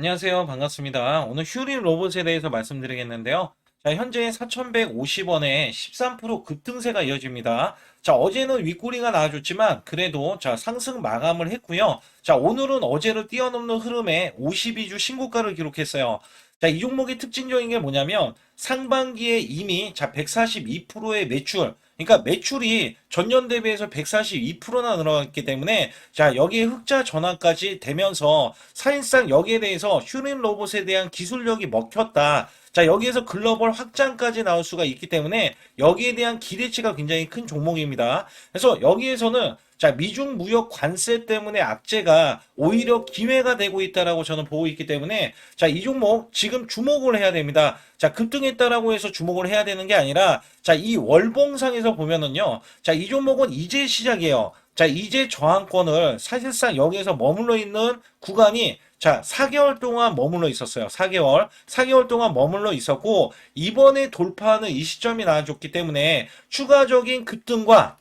안녕하세요. 반갑습니다. 오늘 휴린 로봇에 대해서 말씀드리겠는데요. 자, 현재 4,150원에 13% 급등세가 이어집니다. 자, 어제는 윗꼬리가 나와줬지만 그래도 자, 상승 마감을 했고요. 자, 오늘은 어제를 뛰어넘는 흐름에 52주 신고가를 기록했어요. 자, 이 종목의 특징적인 게 뭐냐면 상반기에 이미 자, 142%의 매출 그러니까 매출이 전년 대비해서 142%나 늘어났기 때문에 자 여기에 흑자 전환까지 되면서 사실상 여기에 대해서 휴린 로봇에 대한 기술력이 먹혔다. 자 여기에서 글로벌 확장까지 나올 수가 있기 때문에 여기에 대한 기대치가 굉장히 큰 종목입니다. 그래서 여기에서는 자 미중 무역 관세 때문에 악재가 오히려 기회가 되고 있다라고 저는 보고 있기 때문에 자 이 종목 지금 주목을 해야 됩니다. 자 급등했다라고 해서 주목을 해야 되는 게 아니라 자 이 월봉상에서 보면은요 자 이 종목은 이제 시작이에요. 자 이제 저항권을 사실상 여기에서 머물러 있는 구간이 자, 4개월 동안 머물러 있었어요. 4개월. 4개월 동안 머물러 있었고, 이번에 돌파하는 이 시점이 나와줬기 때문에 추가적인 급등과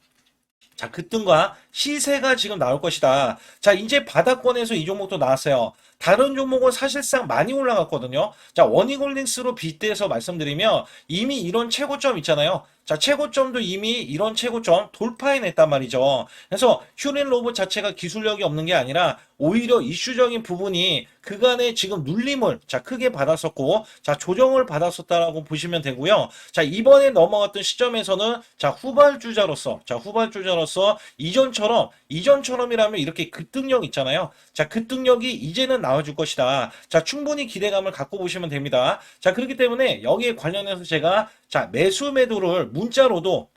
자, 급등과 시세가 지금 나올 것이다. 자, 이제 바닥권에서 이 종목도 나왔어요. 다른 종목은 사실상 많이 올라갔거든요. 자, 원익홀딩스로 빗대서 말씀드리면 이미 이런 최고점 있잖아요. 자, 최고점도 이미 이런 최고점 돌파해냈단 말이죠. 그래서 휴린 로봇 자체가 기술력이 없는 게 아니라 오히려 이슈적인 부분이 그간에 지금 눌림을 자 크게 받았었고 자 조정을 받았었다라고 보시면 되고요. 자 이번에 넘어갔던 시점에서는 자 후발주자로서 자 후발주자로서 이전처럼 이전처럼이라면 이렇게 급등력 있잖아요. 자 급등력이 이제는 나와줄 것이다. 자 충분히 기대감을 갖고 보시면 됩니다. 자 그렇기 때문에 여기에 관련해서 제가 자 매수 매도를 문자로도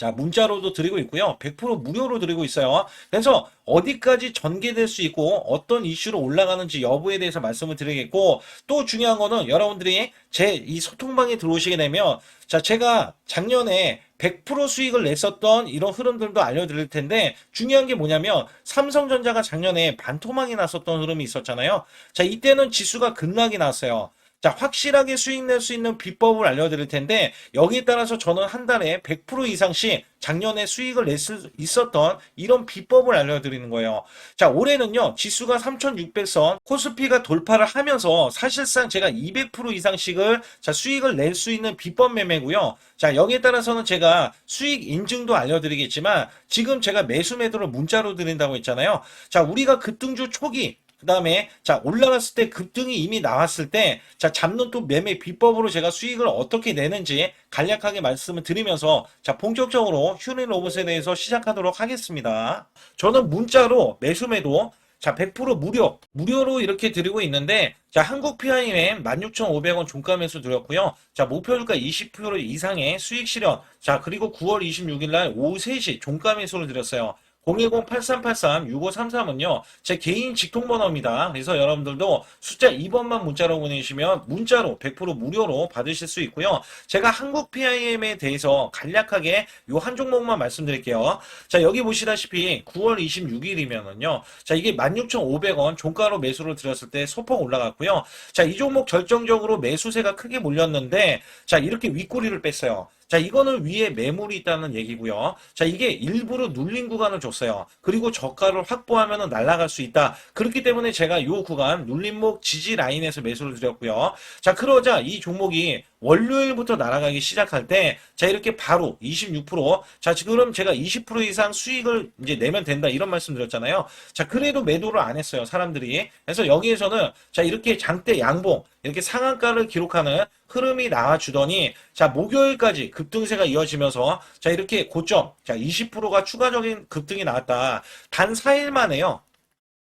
자, 문자로도 드리고 있고요. 100% 무료로 드리고 있어요. 그래서 어디까지 전개될 수 있고 어떤 이슈로 올라가는지 여부에 대해서 말씀을 드리겠고 또 중요한 거는 여러분들이 제 이 소통방에 들어오시게 되면 자, 제가 작년에 100% 수익을 냈었던 이런 흐름들도 알려드릴 텐데 중요한 게 뭐냐면 삼성전자가 작년에 반토막이 났었던 흐름이 있었잖아요. 자, 이때는 지수가 급락이 났어요. 자, 확실하게 수익 낼 수 있는 비법을 알려드릴 텐데, 여기에 따라서 저는 한 달에 100% 이상씩 작년에 수익을 낼 수 있었던 이런 비법을 알려드리는 거예요. 자, 올해는요, 지수가 3600선, 코스피가 돌파를 하면서 사실상 제가 200% 이상씩을 자, 수익을 낼 수 있는 비법 매매고요. 자, 여기에 따라서는 제가 수익 인증도 알려드리겠지만, 지금 제가 매수 매도를 문자로 드린다고 했잖아요. 자, 우리가 급등주 초기, 그 다음에 자 올라갔을 때 급등이 이미 나왔을 때 자 잡는 또 매매 비법으로 제가 수익을 어떻게 내는지 간략하게 말씀을 드리면서 자 본격적으로 휴닝 로봇에 대해서 시작하도록 하겠습니다. 저는 문자로 매수 매도 자 100% 무료 무료로 이렇게 드리고 있는데 자 한국 PIM 16,500원 종가 매수 드렸고요. 자 목표 주가 20% 이상의 수익 실현 자 그리고 9월 26일 날 오후 3시 종가 매수를 드렸어요. 010-8383-6533은요, 제 개인 직통번호입니다. 그래서 여러분들도 숫자 2번만 문자로 보내시면 문자로 100% 무료로 받으실 수 있고요. 제가 한국 PIM에 대해서 간략하게 요 한 종목만 말씀드릴게요. 자, 여기 보시다시피 9월 26일이면은요, 자, 이게 16,500원 종가로 매수를 드렸을 때 소폭 올라갔고요. 자, 이 종목 결정적으로 매수세가 크게 몰렸는데, 자, 이렇게 윗꼬리를 뺐어요. 자, 이거는 위에 매물이 있다는 얘기고요. 자, 이게 일부러 눌린 구간을 줬어요. 그리고 저가를 확보하면 날아갈 수 있다. 그렇기 때문에 제가 이 구간 눌림목 지지 라인에서 매수를 드렸고요. 자, 그러자 이 종목이 월요일부터 날아가기 시작할 때, 자, 이렇게 바로 26%, 자, 지금 제가 20% 이상 수익을 이제 내면 된다, 이런 말씀 드렸잖아요. 자, 그래도 매도를 안 했어요, 사람들이. 그래서 여기에서는, 자, 이렇게 장대 양봉, 이렇게 상한가를 기록하는 흐름이 나와주더니, 자, 목요일까지 급등세가 이어지면서, 자, 이렇게 고점, 자, 20%가 추가적인 급등이 나왔다. 단 4일 만에요.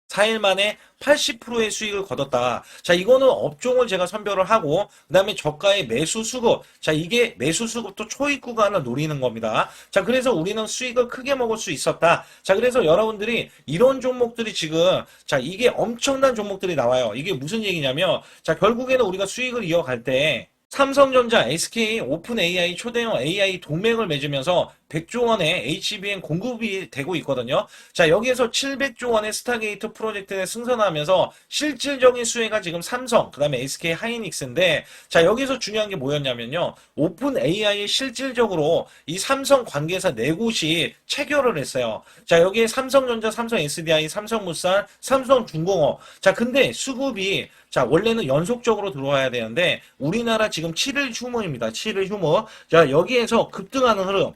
4일 만에 80%의 수익을 거뒀다. 자, 이거는 업종을 제가 선별을 하고, 그 다음에 저가의 매수 수급. 자, 이게 매수 수급도 초입 구간을 노리는 겁니다. 자, 그래서 우리는 수익을 크게 먹을 수 있었다. 자, 그래서 여러분들이 이런 종목들이 지금, 자, 이게 엄청난 종목들이 나와요. 이게 무슨 얘기냐면, 자, 결국에는 우리가 수익을 이어갈 때, 삼성전자, SK, 오픈 AI, 초대형 AI 동맹을 맺으면서 100조 원의 HBM 공급이 되고 있거든요. 자, 여기에서 700조 원의 스타게이트 프로젝트에 승선하면서 실질적인 수혜가 지금 삼성, 그 다음에 SK 하이닉스인데, 자, 여기서 중요한 게 뭐였냐면요. 오픈 AI 실질적으로 이 삼성 관계사 네 곳이 체결을 했어요. 자, 여기에 삼성전자, 삼성 SDI, 삼성물산, 삼성중공업. 자, 근데 수급이 자, 원래는 연속적으로 들어와야 되는데, 우리나라 지금 7일 휴무입니다. 7일 휴무. 자, 여기에서 급등하는 흐름.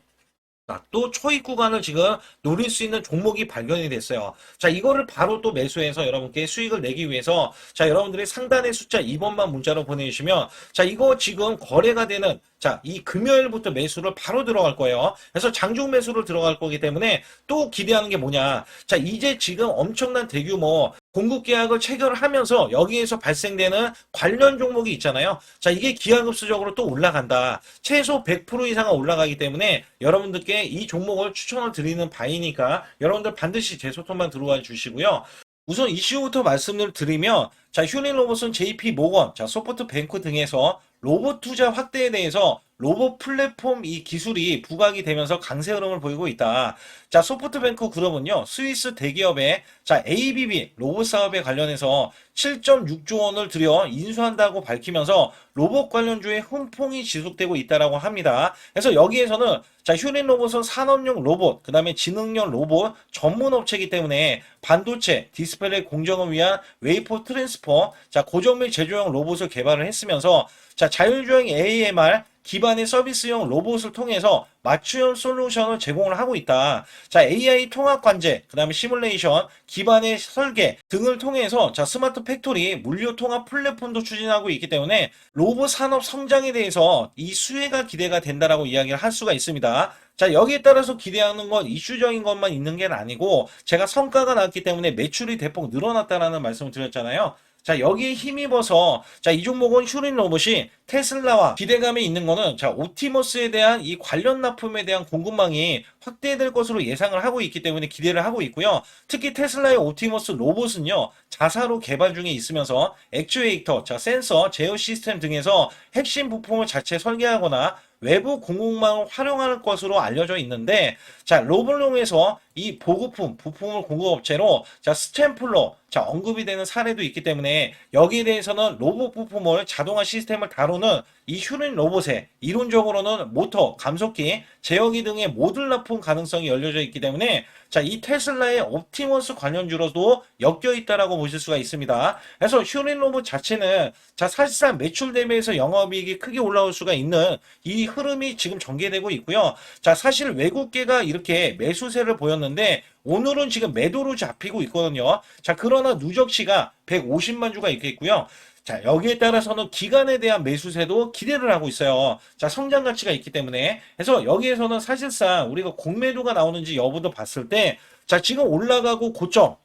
자, 또 초입 구간을 지금 노릴 수 있는 종목이 발견이 됐어요. 자, 이거를 바로 또 매수해서 여러분께 수익을 내기 위해서, 자, 여러분들이 상단의 숫자 2번만 문자로 보내주시면, 자, 이거 지금 거래가 되는, 자, 이 금요일부터 매수를 바로 들어갈 거예요. 그래서 장중 매수를 들어갈 거기 때문에 또 기대하는 게 뭐냐. 자, 이제 지금 엄청난 대규모 공급 계약을 체결을 하면서 여기에서 발생되는 관련 종목이 있잖아요. 자, 이게 기하급수적으로 또 올라간다. 최소 100% 이상은 올라가기 때문에 여러분들께 이 종목을 추천을 드리는 바이니까 여러분들 반드시 제 소통만 들어와 주시고요. 우선 이슈부터 말씀을 드리면 자, 휴닝 로봇은 JP 모건, 자, 소프트 뱅크 등에서 로봇 투자 확대에 대해서 로봇 플랫폼 이 기술이 부각이 되면서 강세 흐름을 보이고 있다. 자, 소프트뱅크 그룹은요, 스위스 대기업의 자, ABB 로봇 사업에 관련해서 7.6조 원을 들여 인수한다고 밝히면서 로봇 관련주의 훈풍이 지속되고 있다라고 합니다. 그래서 여기에서는 자, 휴린 로봇은 산업용 로봇, 그 다음에 지능형 로봇 전문 업체이기 때문에 반도체, 디스플레이 공정을 위한 웨이포 트랜스퍼, 자, 고정밀 제조용 로봇을 개발을 했으면서 자, 자율주행 AMR 기반의 서비스용 로봇을 통해서 맞춤형 솔루션을 제공을 하고 있다. 자, AI 통합 관제, 그 다음에 시뮬레이션, 기반의 설계 등을 통해서 자, 스마트 팩토리, 물류 통합 플랫폼도 추진하고 있기 때문에 로봇 산업 성장에 대해서 이 수혜가 기대가 된다라고 이야기를 할 수가 있습니다. 자, 여기에 따라서 기대하는 건 이슈적인 것만 있는 게 아니고 제가 성과가 나왔기 때문에 매출이 대폭 늘어났다라는 말씀을 드렸잖아요. 자, 여기에 힘입어서, 자, 이 종목은 휴린 로봇이 테슬라와 기대감이 있는 거는, 자, 옵티머스에 대한 이 관련 납품에 대한 공급망이 확대될 것으로 예상을 하고 있기 때문에 기대를 하고 있고요. 특히 테슬라의 옵티머스 로봇은요, 자사로 개발 중에 있으면서 액추에이터, 자, 센서, 제어 시스템 등에서 핵심 부품을 자체 설계하거나 외부 공급망을 활용할 것으로 알려져 있는데, 자, 로블롱에서 이 보급품, 부품을 공급업체로, 자, 스탬플러, 자, 언급이 되는 사례도 있기 때문에 여기에 대해서는 로봇 부품을 자동화 시스템을 다루는 이 휴린 로봇에 이론적으로는 모터, 감속기, 제어기 등의 모듈 납품 가능성이 열려져 있기 때문에 자, 이 테슬라의 옵티머스 관련주로도 엮여 있다라고 보실 수가 있습니다. 그래서 휴린 로봇 자체는 자, 사실상 매출 대비해서 영업이익이 크게 올라올 수가 있는 이 흐름이 지금 전개되고 있고요. 자, 사실 외국계가 이렇게 매수세를 보였는 데 오늘은 지금 매도로 잡히고 있거든요. 자, 그러나 누적시가 150만 주가 있겠고요. 자, 여기에 따라서는 기간에 대한 매수세도 기대를 하고 있어요. 자, 성장 가치가 있기 때문에. 그래서 여기에서는 사실상 우리가 공매도가 나오는지 여부도 봤을 때, 자, 지금 올라가고 고점.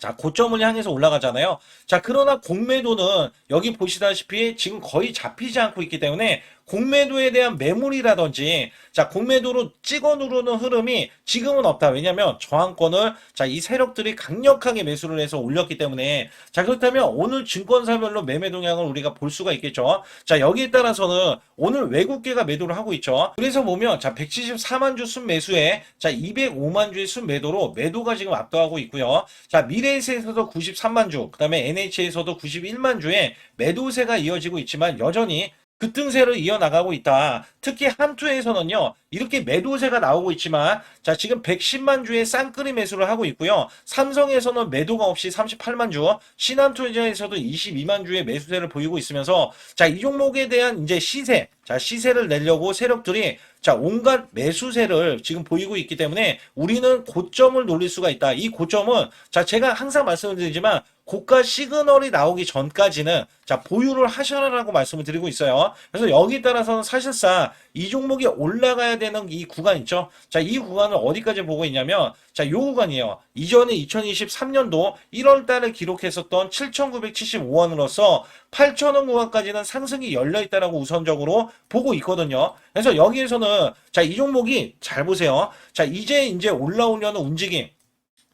자, 고점을 향해서 올라가잖아요. 자, 그러나 공매도는 여기 보시다시피 지금 거의 잡히지 않고 있기 때문에 공매도에 대한 매물이라든지 자 공매도로 찍어 누르는 흐름이 지금은 없다. 왜냐하면 저항권을 자 이 세력들이 강력하게 매수를 해서 올렸기 때문에 자 그렇다면 오늘 증권사별로 매매 동향을 우리가 볼 수가 있겠죠. 자 여기에 따라서는 오늘 외국계가 매도를 하고 있죠. 그래서 보면 자 174만 주 순 매수에 자 205만 주의 순 매도로 매도가 지금 압도하고 있고요. 자 미래에서도 93만 주, 그다음에 NH에서도 91만 주의 매도세가 이어지고 있지만 여전히 급등세를 이어나가고 있다. 특히 한투에서는요, 이렇게 매도세가 나오고 있지만, 자, 지금 110만 주의 쌍끌이 매수를 하고 있고요. 삼성에서는 매도가 없이 38만 주, 신한투자에서도 22만 주의 매수세를 보이고 있으면서, 자, 이 종목에 대한 이제 시세, 자, 시세를 내려고 세력들이 자, 온갖 매수세를 지금 보이고 있기 때문에 우리는 고점을 노릴 수가 있다. 이 고점은 자, 제가 항상 말씀을 드리지만 고가 시그널이 나오기 전까지는 자, 보유를 하셔라라고 말씀을 드리고 있어요. 그래서 여기 따라서는 사실상 이 종목이 올라가야 되는 이 구간 있죠. 자, 이 구간을 어디까지 보고 있냐면 자, 요 구간이에요. 이전에 2023년도 1월 달에 기록했었던 7,975원으로서 8,000원 구간까지는 상승이 열려 있다라고 우선적으로 보고 있거든요. 그래서 여기에서는 자, 이 종목이 잘 보세요. 자, 이제 이제 올라오려는 움직임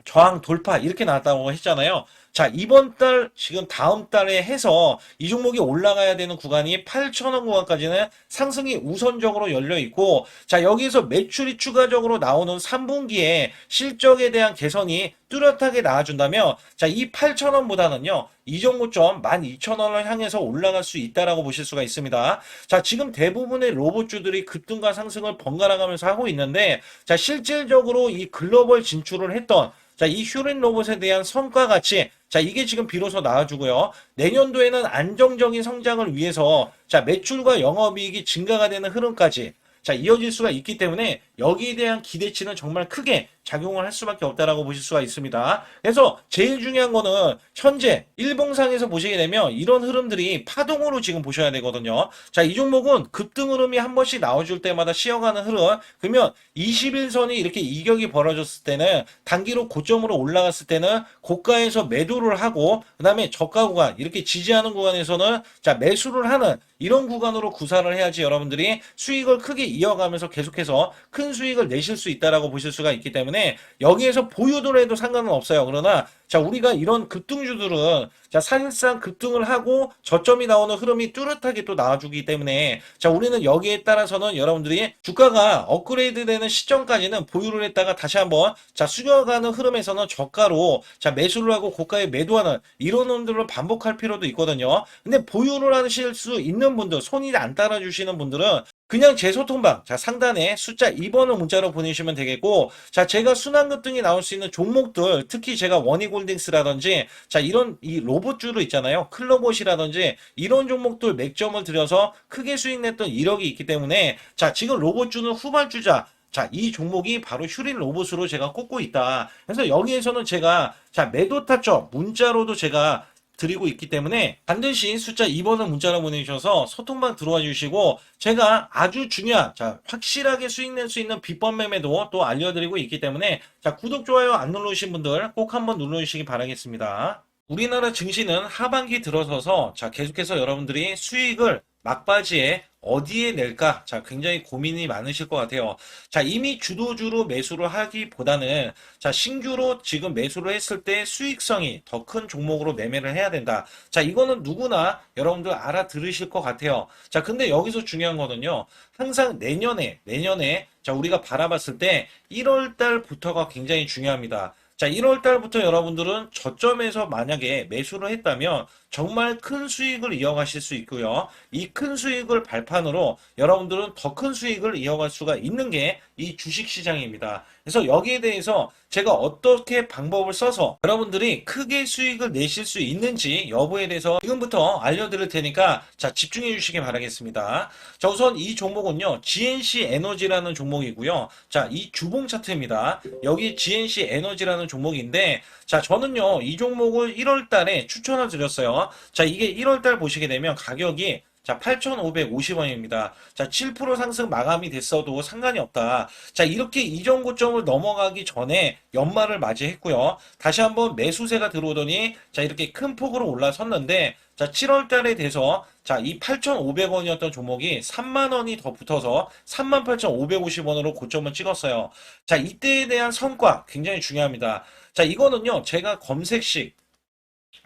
저항 돌파 이렇게 나왔다고 했잖아요. 자, 이번 달, 지금 다음 달에 해서 이 종목이 올라가야 되는 구간이 8,000원 구간까지는 상승이 우선적으로 열려 있고, 자, 여기서 매출이 추가적으로 나오는 3분기에 실적에 대한 개선이 뚜렷하게 나와준다면, 자, 이 8,000원보다는요, 이 종고점 12,000원을 향해서 올라갈 수 있다라고 보실 수가 있습니다. 자, 지금 대부분의 로봇주들이 급등과 상승을 번갈아가면서 하고 있는데, 자, 실질적으로 이 글로벌 진출을 했던 자, 이 슈린 로봇에 대한 성과 같이 자, 이게 지금 비로소 나와주고요. 내년도에는 안정적인 성장을 위해서 자, 매출과 영업이익이 증가가 되는 흐름까지 자, 이어질 수가 있기 때문에 여기에 대한 기대치는 정말 크게 작용을 할 수밖에 없다라고 보실 수가 있습니다. 그래서 제일 중요한 거는 현재 일봉상에서 보시게 되면 이런 흐름들이 파동으로 지금 보셔야 되거든요. 자, 이 종목은 급등 흐름이 한 번씩 나와줄 때마다 쉬어가는 흐름. 그러면 21선이 이렇게 이격이 벌어졌을 때는 단기로 고점으로 올라갔을 때는 고가에서 매도를 하고 그다음에 저가 구간 이렇게 지지하는 구간에서는 자, 매수를 하는 이런 구간으로 구사를 해야지 여러분들이 수익을 크게 이어가면서 계속해서 큰 수익을 내실 수 있다라고 보실 수가 있기 때문에 여기에서 보유를 해도 상관은 없어요. 그러나 자, 우리가 이런 급등주들은 자, 사실상 급등을 하고 저점이 나오는 흐름이 뚜렷하게 또 나와주기 때문에 자, 우리는 여기에 따라서는 여러분들이 주가가 업그레이드 되는 시점까지는 보유를 했다가 다시 한번 자, 숙여가는 흐름에서는 저가로 자, 매수를 하고 고가에 매도하는 이런 놈들을 반복할 필요도 있거든요. 근데 보유를 하실 수 있는 분들, 손이 안 따라주시는 분들은 그냥 제 소통방 자 상단에 숫자 2번을 문자로 보내시면 되겠고 자 제가 순환 급 등이 나올 수 있는 종목들 특히 제가 원이골딩스라든지 자 이런 이 로봇주로 있잖아요 클로봇이라든지 이런 종목들 맥점을 들여서 크게 수익 냈던 이력이 있기 때문에 자 지금 로봇주는 후발주자 자, 이 종목이 바로 휴린 로봇으로 제가 꼽고 있다. 그래서 여기에서는 제가 자, 매도 타점 문자로도 제가 드리고 있기 때문에 반드시 숫자 2번을 문자로 보내주셔서 소통만 들어와 주시고 제가 아주 중요한 자 확실하게 수익 낼 수 있는 비법 매매도 또 알려드리고 있기 때문에 자 구독 좋아요 안 누르신 분들 꼭 한번 눌러주시기 바라겠습니다. 우리나라 증시는 하반기 들어서서 자 계속해서 여러분들이 수익을 막바지에 어디에 낼까? 자, 굉장히 고민이 많으실 것 같아요. 자, 이미 주도주로 매수를 하기보다는 자, 신규로 지금 매수를 했을 때 수익성이 더 큰 종목으로 매매를 해야 된다. 자, 이거는 누구나 여러분들 알아들으실 것 같아요. 자, 근데 여기서 중요한 거는요. 항상 내년에, 내년에 자, 우리가 바라봤을 때 1월 달부터가 굉장히 중요합니다. 자, 1월 달부터 여러분들은 저점에서 만약에 매수를 했다면 정말 큰 수익을 이어가실 수 있고요. 이 큰 수익을 발판으로 여러분들은 더 큰 수익을 이어갈 수가 있는 게이 주식 시장입니다. 그래서 여기에 대해서 제가 어떻게 방법을 써서 여러분들이 크게 수익을 내실 수 있는지 여부에 대해서 지금부터 알려드릴 테니까 자 집중해 주시기 바라겠습니다. 자 우선 이 종목은요 GNC 에너지라는 종목이고요. 자이 주봉 차트입니다. 여기 GNC 에너지라는 종목인데 자 저는요 이 종목을 1월 달에 추천을 드렸어요. 자 이게 1월 달 보시게 되면 가격이 자, 8,550원입니다. 자, 7% 상승 마감이 됐어도 상관이 없다. 자, 이렇게 이전 고점을 넘어가기 전에 연말을 맞이했고요. 다시 한번 매수세가 들어오더니 자, 이렇게 큰 폭으로 올라섰는데 자, 7월 달에 돼서 자, 이 8,500원이었던 종목이 3만 원이 더 붙어서 38,550원으로 고점을 찍었어요. 자, 이때에 대한 성과 굉장히 중요합니다. 자, 이거는요. 제가 검색식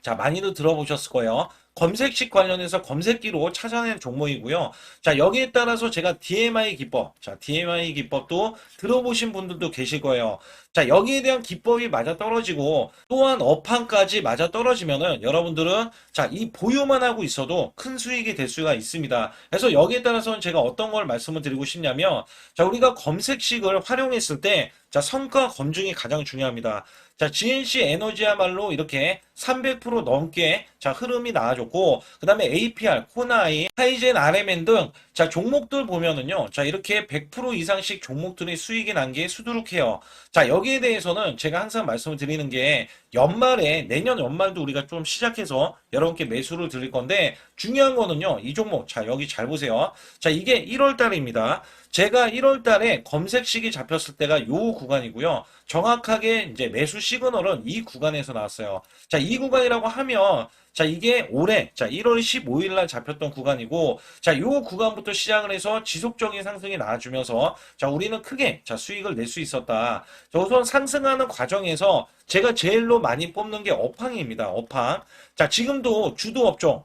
자, 많이들 들어보셨을 거예요. 검색식 관련해서 검색기로 찾아낸 종목이고요. 자, 여기에 따라서 제가 DMI 기법, 자, DMI 기법도 들어보신 분들도 계실 거예요. 자, 여기에 대한 기법이 맞아 떨어지고 또한 업황까지 맞아 떨어지면은 여러분들은 자, 이 보유만 하고 있어도 큰 수익이 될 수가 있습니다. 그래서 여기에 따라서는 제가 어떤 걸 말씀을 드리고 싶냐면 자, 우리가 검색식을 활용했을 때 자, 성과 검증이 가장 중요합니다. 자, GNC 에너지야말로 이렇게 300% 넘게 자, 흐름이 나와줬고, 그 다음에 APR, 코나이, 하이젠, RMN 등 자, 종목들 보면은요. 자, 이렇게 100% 이상씩 종목들이 수익이 난 게 수두룩해요. 자, 여기에 대해서는 제가 항상 말씀을 드리는 게 연말에 내년 연말도 우리가 좀 시작해서 여러분께 매수를 드릴 건데 중요한 거는요. 이 종목 자, 여기 잘 보세요. 자, 이게 1월 달입니다. 제가 1월 달에 검색식이 잡혔을 때가 요 구간이고요. 정확하게 이제 매수 시그널은 이 구간에서 나왔어요. 자, 이 구간이라고 하면 자, 이게 올해, 자, 1월 15일 날 잡혔던 구간이고, 자, 요 구간부터 시작을 해서 지속적인 상승이 나와주면서, 자, 우리는 크게, 자, 수익을 낼 수 있었다. 자, 우선 상승하는 과정에서 제가 제일로 많이 뽑는 게 업황입니다. 업황. 자, 지금도 주도 업종.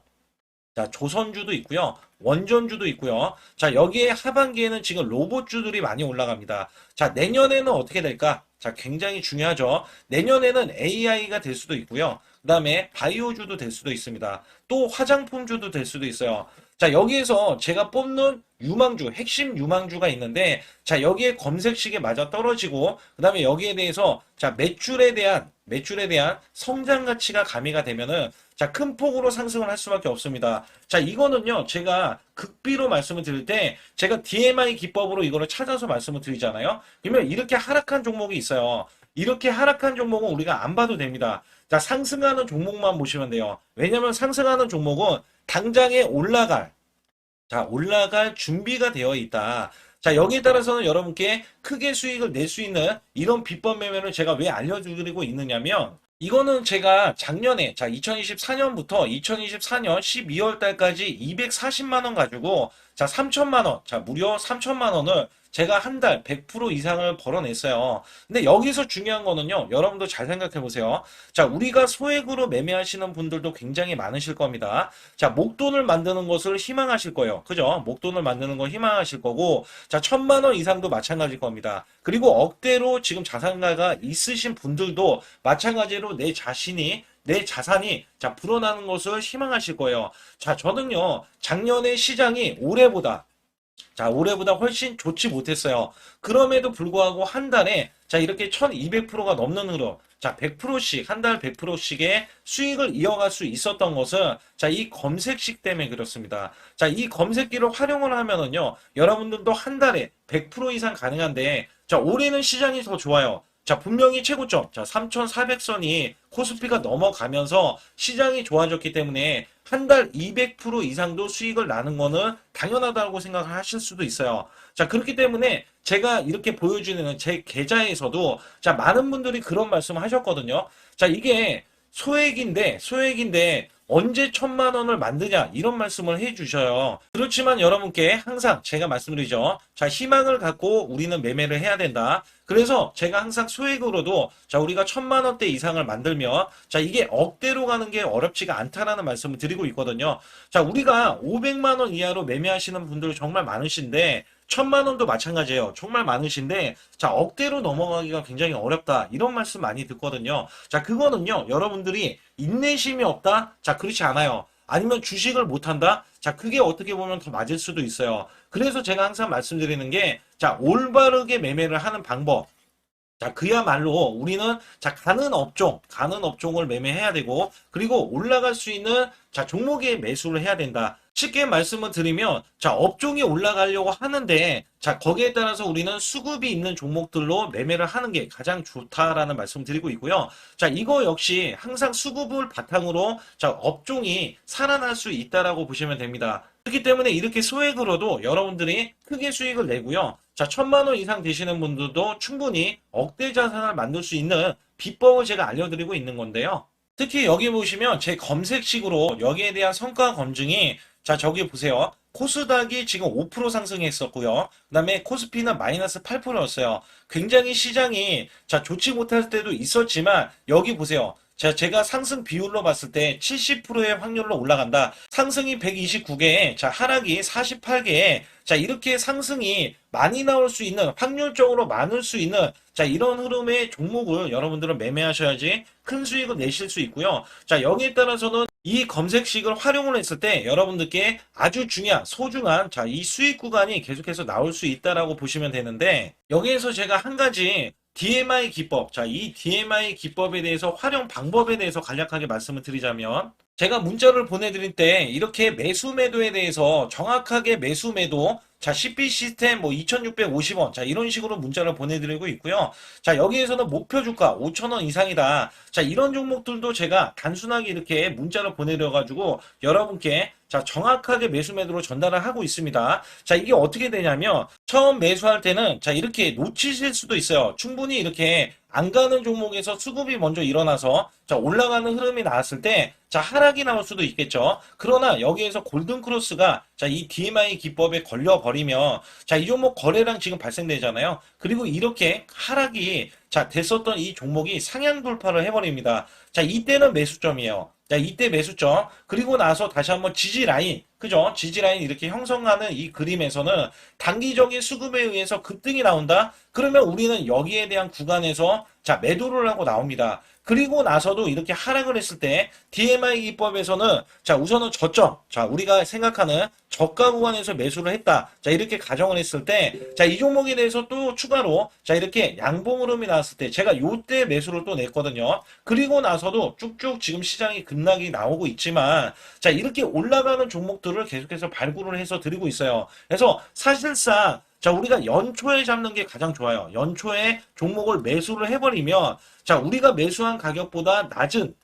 자, 조선주도 있고요. 원전주도 있고요. 자, 여기에 하반기에는 지금 로봇주들이 많이 올라갑니다. 자, 내년에는 어떻게 될까? 자, 굉장히 중요하죠. 내년에는 AI가 될 수도 있고요. 그 다음에 바이오주도 될 수도 있습니다. 또 화장품주도 될 수도 있어요. 자, 여기에서 제가 뽑는 유망주, 핵심 유망주가 있는데, 자, 여기에 검색식에 맞아 떨어지고, 그 다음에 여기에 대해서, 자, 매출에 대한, 매출에 대한 성장 가치가 가미가 되면은, 자, 큰 폭으로 상승을 할 수밖에 없습니다. 자, 이거는요, 제가 극비로 말씀을 드릴 때, 제가 DMI 기법으로 이거를 찾아서 말씀을 드리잖아요. 그러면 이렇게 하락한 종목이 있어요. 이렇게 하락한 종목은 우리가 안 봐도 됩니다. 자, 상승하는 종목만 보시면 돼요. 왜냐면 상승하는 종목은 당장에 올라갈, 자, 올라갈 준비가 되어 있다. 자, 여기에 따라서는 여러분께 크게 수익을 낼 수 있는 이런 비법 매매를 제가 왜 알려드리고 있느냐면, 이거는 제가 작년에, 자, 2024년부터 2024년 12월 달까지 240만 원 가지고, 자, 3천만 원, 자, 무려 3천만 원을 제가 한 달 100% 이상을 벌어냈어요. 근데 여기서 중요한 거는요, 여러분도 잘 생각해 보세요. 자, 우리가 소액으로 매매하시는 분들도 굉장히 많으실 겁니다. 자, 목돈을 만드는 것을 희망하실 거예요. 그죠? 목돈을 만드는 걸 희망하실 거고, 자, 천만 원 이상도 마찬가지일 겁니다. 그리고 억대로 지금 자산가가 있으신 분들도 마찬가지로 내 자신이 내 자산이 자 불어나는 것을 희망하실 거예요. 자, 저는요 작년에 시장이 올해보다 자, 올해보다 훨씬 좋지 못했어요. 그럼에도 불구하고 한 달에 자, 이렇게 1200%가 넘는 흐름. 자, 100%씩, 한 달 100%씩의 수익을 이어갈 수 있었던 것은 자, 이 검색식 때문에 그렇습니다. 자, 이 검색기를 활용을 하면은요, 여러분들도 한 달에 100% 이상 가능한데, 자, 올해는 시장이 더 좋아요. 자, 분명히 최고점. 자, 3,400선이 코스피가 넘어가면서 시장이 좋아졌기 때문에 한 달 200% 이상도 수익을 나는 거는 당연하다고 생각을 하실 수도 있어요. 자, 그렇기 때문에 제가 이렇게 보여주는 제 계좌에서도 자, 많은 분들이 그런 말씀을 하셨거든요. 자, 이게 소액인데, 소액인데, 언제 천만 원을 만드냐 이런 말씀을 해 주셔요. 그렇지만 여러분께 항상 제가 말씀드리죠. 자 희망을 갖고 우리는 매매를 해야 된다. 그래서 제가 항상 소액으로도 자 우리가 천만 원대 이상을 만들면 자 이게 억대로 가는 게 어렵지가 않다라는 말씀을 드리고 있거든요. 자 우리가 500만 원 이하로 매매하시는 분들 정말 많으신데 천만 원도 마찬가지예요. 정말 많으신데 자 억대로 넘어가기가 굉장히 어렵다 이런 말씀 많이 듣거든요. 자 그거는요 여러분들이 인내심이 없다. 자 그렇지 않아요. 아니면 주식을 못한다? 자, 그게 어떻게 보면 더 맞을 수도 있어요. 그래서 제가 항상 말씀드리는 게, 자, 올바르게 매매를 하는 방법. 자, 그야말로 우리는 자, 가는 업종, 가는 업종을 매매해야 되고, 그리고 올라갈 수 있는 자, 종목에 매수를 해야 된다. 쉽게 말씀을 드리면, 자, 업종이 올라가려고 하는데, 자, 거기에 따라서 우리는 수급이 있는 종목들로 매매를 하는 게 가장 좋다라는 말씀 드리고 있고요. 자, 이거 역시 항상 수급을 바탕으로, 자, 업종이 살아날 수 있다라고 보시면 됩니다. 그렇기 때문에 이렇게 소액으로도 여러분들이 크게 수익을 내고요. 자, 천만 원 이상 되시는 분들도 충분히 억대 자산을 만들 수 있는 비법을 제가 알려드리고 있는 건데요. 특히 여기 보시면 제 검색식으로 여기에 대한 성과 검증이 자, 저기 보세요. 코스닥이 지금 5% 상승했었고요. 그 다음에 코스피는 마이너스 8%였어요. 굉장히 시장이 자, 좋지 못할 때도 있었지만 여기 보세요. 자, 제가 상승 비율로 봤을 때 70%의 확률로 올라간다. 상승이 129개에, 자, 하락이 48개에, 자, 이렇게 상승이 많이 나올 수 있는, 확률적으로 많을 수 있는, 자, 이런 흐름의 종목을 여러분들은 매매하셔야지 큰 수익을 내실 수 있고요. 자, 여기에 따라서는 이 검색식을 활용을 했을 때 여러분들께 아주 중요한, 소중한, 자, 이 수익 구간이 계속해서 나올 수 있다라고 보시면 되는데, 여기에서 제가 한 가지 DMI 기법. 자, 이 DMI 기법에 대해서 활용 방법에 대해서 간략하게 말씀을 드리자면, 제가 문자를 보내드릴 때 이렇게 매수 매도에 대해서 정확하게 매수 매도, 자, CP 시스템 뭐 2,650원. 자, 이런 식으로 문자를 보내드리고 있고요. 자, 여기에서는 목표 주가 5,000원 이상이다. 자, 이런 종목들도 제가 단순하게 이렇게 문자를 보내드려가지고 여러분께 자, 정확하게 매수 매도로 전달을 하고 있습니다. 자, 이게 어떻게 되냐면 처음 매수할 때는 자, 이렇게 놓치실 수도 있어요. 충분히 이렇게 안 가는 종목에서 수급이 먼저 일어나서 자, 올라가는 흐름이 나왔을 때 자, 하락이 나올 수도 있겠죠. 그러나 여기에서 골든 크로스가 자, 이 DMI 기법에 걸려 버리면 자, 이 종목 거래량 지금 발생되잖아요. 그리고 이렇게 하락이 자, 됐었던 이 종목이 상향 돌파를 해 버립니다. 자, 이때는 매수점이에요. 자, 이때 매수점. 그리고 나서 다시 한번 지지 라인. 그죠? 지지 라인 이렇게 형성하는 이 그림에서는 단기적인 수급에 의해서 급등이 나온다? 그러면 우리는 여기에 대한 구간에서 자, 매도를 하고 나옵니다. 그리고 나서도 이렇게 하락을 했을 때 DMI 기법에서는 자, 우선은 저점. 자, 우리가 생각하는 저가 구간에서 매수를 했다. 자, 이렇게 가정을 했을 때 자, 이 종목에 대해서 또 추가로 자, 이렇게 양봉 흐름이 나왔을 때 제가 요때 매수를 또 냈거든요. 그리고 나서도 쭉쭉 지금 시장이 급락이 나오고 있지만 자, 이렇게 올라가는 종목들을 계속해서 발굴을 해서 드리고 있어요. 그래서 사실상 자, 우리가 연초에 잡는 게 가장 좋아요. 연초에 종목을 매수를 해버리면, 자, 우리가 매수한 가격보다 낮은,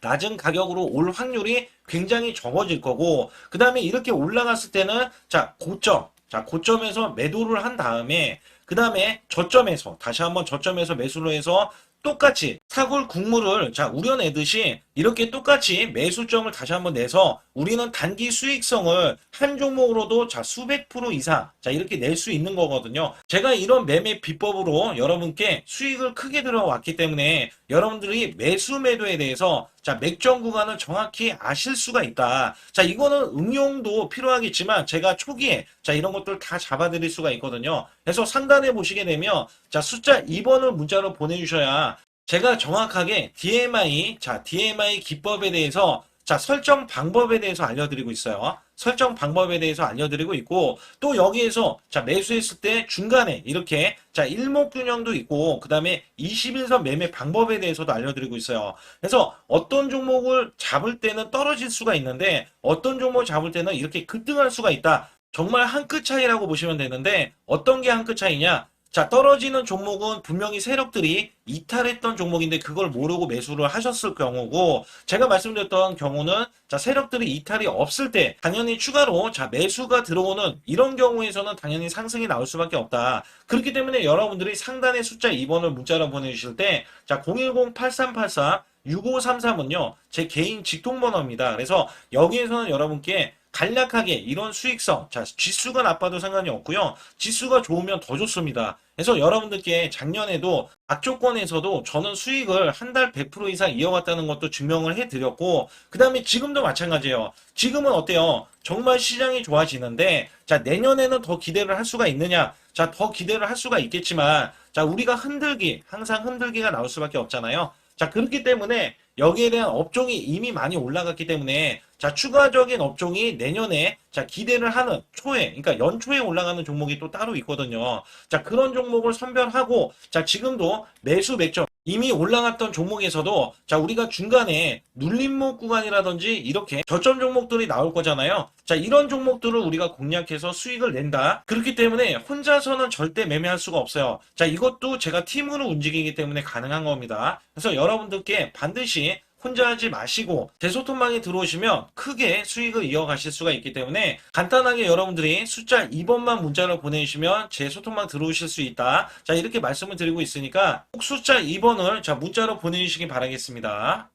낮은 가격으로 올 확률이 굉장히 적어질 거고, 그 다음에 이렇게 올라갔을 때는, 자, 고점, 자, 고점에서 매도를 한 다음에, 그 다음에 저점에서, 다시 한번 저점에서 매수를 해서 똑같이 사골 국물을 자 우려내듯이 이렇게 똑같이 매수점을 다시 한번 내서 우리는 단기 수익성을 한 종목으로도 자 수백 프로 이상 자 이렇게 낼 수 있는 거거든요. 제가 이런 매매 비법으로 여러분께 수익을 크게 들어왔기 때문에 여러분들이 매수 매도에 대해서 자 맥점 구간을 정확히 아실 수가 있다. 자 이거는 응용도 필요하겠지만 제가 초기에 자 이런 것들 다 잡아드릴 수가 있거든요. 그래서 상단에 보시게 되면 자 숫자 2번을 문자로 보내주셔야 제가 정확하게 DMI, 자, DMI 기법에 대해서, 자, 설정 방법에 대해서 알려드리고 있어요. 설정 방법에 대해서 알려드리고 있고, 또 여기에서, 자, 매수했을 때 중간에 이렇게, 자, 일목균형도 있고, 그 다음에 21선 매매 방법에 대해서도 알려드리고 있어요. 그래서 어떤 종목을 잡을 때는 떨어질 수가 있는데, 어떤 종목을 잡을 때는 이렇게 급등할 수가 있다. 정말 한 끗 차이라고 보시면 되는데, 어떤 게 한 끗 차이냐? 자, 떨어지는 종목은 분명히 세력들이 이탈했던 종목인데 그걸 모르고 매수를 하셨을 경우고 제가 말씀드렸던 경우는 자, 세력들이 이탈이 없을 때 당연히 추가로 자, 매수가 들어오는 이런 경우에서는 당연히 상승이 나올 수밖에 없다. 그렇기 때문에 여러분들이 상단에 숫자 2번을 문자로 보내주실 때 자, 010-8384 6533은요, 제 개인 직통번호입니다. 그래서 여기에서는 여러분께 간략하게 이런 수익성, 자, 지수가 나빠도 상관이 없고요. 지수가 좋으면 더 좋습니다. 그래서 여러분들께 작년에도 악조건에서도 저는 수익을 한 달 100% 이상 이어갔다는 것도 증명을 해드렸고, 그 다음에 지금도 마찬가지예요. 지금은 어때요? 정말 시장이 좋아지는데, 자, 내년에는 더 기대를 할 수가 있느냐? 자, 더 기대를 할 수가 있겠지만, 자, 우리가 흔들기, 항상 흔들기가 나올 수밖에 없잖아요. 자, 그렇기 때문에 여기에 대한 업종이 이미 많이 올라갔기 때문에 자, 추가적인 업종이 내년에 자, 기대를 하는 초에, 그러니까 연초에 올라가는 종목이 또 따로 있거든요. 자, 그런 종목을 선별하고 자, 지금도 매수 맥점 이미 올라갔던 종목에서도 자, 우리가 중간에 눌림목 구간이라든지 이렇게 저점 종목들이 나올 거잖아요. 자, 이런 종목들을 우리가 공략해서 수익을 낸다. 그렇기 때문에 혼자서는 절대 매매할 수가 없어요. 자, 이것도 제가 팀으로 움직이기 때문에 가능한 겁니다. 그래서 여러분들께 반드시 혼자 하지 마시고 제 소통망에 들어오시면 크게 수익을 이어가실 수가 있기 때문에 간단하게 여러분들이 숫자 2번만 문자로 보내주시면 제 소통망 들어오실 수 있다. 자 이렇게 말씀을 드리고 있으니까 꼭 숫자 2번을 자 문자로 보내주시기 바라겠습니다.